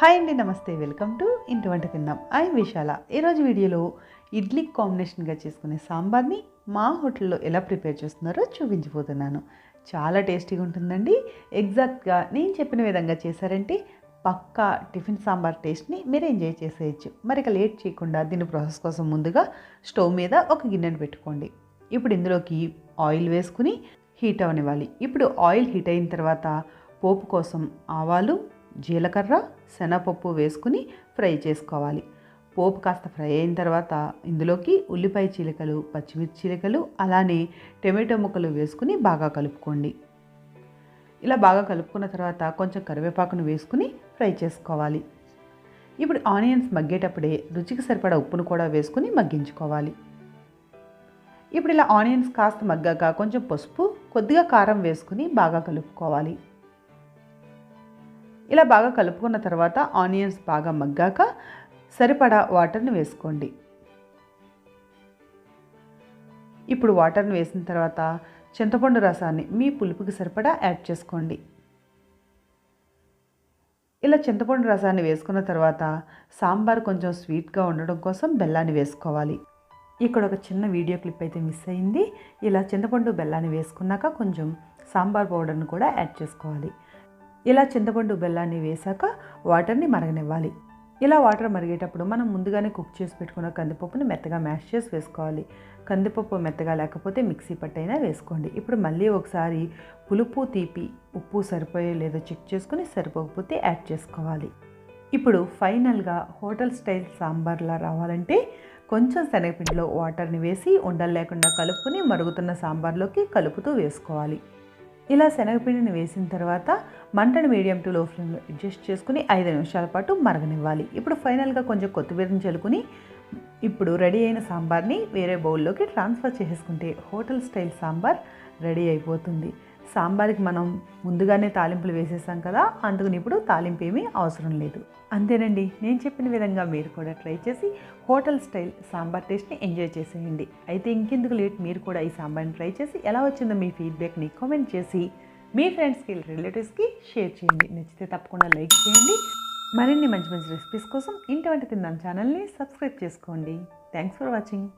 Hi అండి నమస్తే welcome to ఇంటి వంట తిందాం. ఐ విశాల. ఈరోజు వీడియోలో ఇడ్లీ కాంబినేషన్గా చేసుకునే సాంబార్ని మా హోటల్లో ఎలా ప్రిపేర్ చేస్తున్నారో చూపించబోతున్నాను. చాలా టేస్టీగా ఉంటుందండి. ఎగ్జాక్ట్గా నేను చెప్పిన విధంగా చేశారంటే పక్కా టిఫిన్ సాంబార్ టేస్ట్ని మీరు ఎంజాయ్ చేసేయచ్చు. మరి ఇక లేట్ చేయకుండా దీని ప్రాసెస్ కోసం ముందుగా స్టవ్ మీద ఒక గిన్నెను పెట్టుకోండి. ఇప్పుడు ఇందులోకి ఆయిల్ వేసుకుని హీట్ అవనివ్వాలి. ఇప్పుడు ఆయిల్ హీట్ అయిన తర్వాత పోపు కోసం ఆవాలు జీలకర్ర శనగపప్పు వేసుకుని ఫ్రై చేసుకోవాలి. పోపు కాస్త ఫ్రై అయిన తర్వాత ఇందులోకి ఉల్లిపాయ చీలికలు పచ్చిమిర్చి చీలికలు అలానే టమాటో ముక్కలు వేసుకుని బాగా కలుపుకోండి. ఇలా బాగా కలుపుకున్న తర్వాత కొంచెం కరివేపాకును వేసుకుని ఫ్రై చేసుకోవాలి. ఇప్పుడు ఆనియన్స్ మగ్గేటప్పుడే రుచికి సరిపడా ఉప్పును కూడా వేసుకుని మగ్గించుకోవాలి. ఇప్పుడు ఇలా ఆనియన్స్ కాస్త మగ్గాక కొంచెం పసుపు కొద్దిగా కారం వేసుకుని బాగా కలుపుకోవాలి. ఇలా బాగా కలుపుకున్న తర్వాత ఆనియన్స్ బాగా మగ్గాక సరిపడా వాటర్ని వేసుకోండి. ఇప్పుడు వాటర్ని వేసిన తర్వాత చింతపండు రసాన్ని మీ పులుపుకి సరిపడా యాడ్ చేసుకోండి. ఇలా చింతపండు రసాన్ని వేసుకున్న తర్వాత సాంబార్ కొంచెం స్వీట్గా ఉండడం కోసం బెల్లాన్ని వేసుకోవాలి. ఇక్కడ ఒక చిన్న వీడియో క్లిప్ అయితే మిస్ అయింది. ఇలా చింతపండు బెల్లాన్ని వేసుకున్నాక కొంచెం సాంబార్ పౌడర్ని కూడా యాడ్ చేసుకోవాలి. ఇలా చింతపండు బెల్లాన్ని వేశాక వాటర్ని మరగనివ్వాలి. ఇలా వాటర్ మరిగేటప్పుడు మనం ముందుగానే కుక్ చేసి పెట్టుకున్న కందిపప్పుని మెత్తగా మ్యాష్ చేసి వేసుకోవాలి. కందిపప్పు మెత్తగా లేకపోతే మిక్సీ పట్టైనా వేసుకోండి. ఇప్పుడు మళ్ళీ ఒకసారి పులుపు తీపి ఉప్పు సరిపోయే లేదో చెక్ చేసుకుని సరిపోకపోతే యాడ్ చేసుకోవాలి. ఇప్పుడు ఫైనల్గా హోటల్ స్టైల్ సాంబార్లా రావాలంటే కొంచెం శనగపిండిలో వాటర్ని వేసి ఉండలు లేకుండా కలుపుకొని మరుగుతున్న సాంబార్లోకి కలుపుతూ వేసుకోవాలి. ఇలా శనగపిండిని వేసిన తర్వాత మంటను మీడియం టు లో ఫ్లేమ్లో అడ్జస్ట్ చేసుకుని ఐదు నిమిషాల పాటు మరగనివ్వాలి. ఇప్పుడు ఫైనల్గా కొంచెం కొత్తిమీరని చల్లుకుని ఇప్పుడు రెడీ అయిన సాంబార్ని వేరే బౌల్లోకి ట్రాన్స్ఫర్ చేసుకుంటే హోటల్ స్టైల్ సాంబార్ రెడీ అయిపోతుంది. సాంబార్కి మనం ముందుగానే తాలింపులు వేసేసాం కదా అందుకని ఇప్పుడు తాలింపు ఏమీ అవసరం లేదు. అంతేనండి నేను చెప్పిన విధంగా మీరు కూడా ట్రై చేసి హోటల్ స్టైల్ సాంబార్ టేస్ట్ని ఎంజాయ్ చేసేయండి. అయితే ఇంకెందుకు లేట్ మీరు కూడా ఈ సాంబార్ని ట్రై చేసి ఎలా వచ్చిందో మీ ఫీడ్బ్యాక్ని కామెంట్ చేసి మీ ఫ్రెండ్స్కి రిలేటివ్స్కి షేర్ చేయండి. నచ్చితే తప్పకుండా లైక్ చేయండి. మరిన్ని మంచి మంచి రెసిపీస్ కోసం ఇంటి వంట తిందాం ఛానల్ని సబ్స్క్రైబ్ చేసుకోండి. Thanks for watching.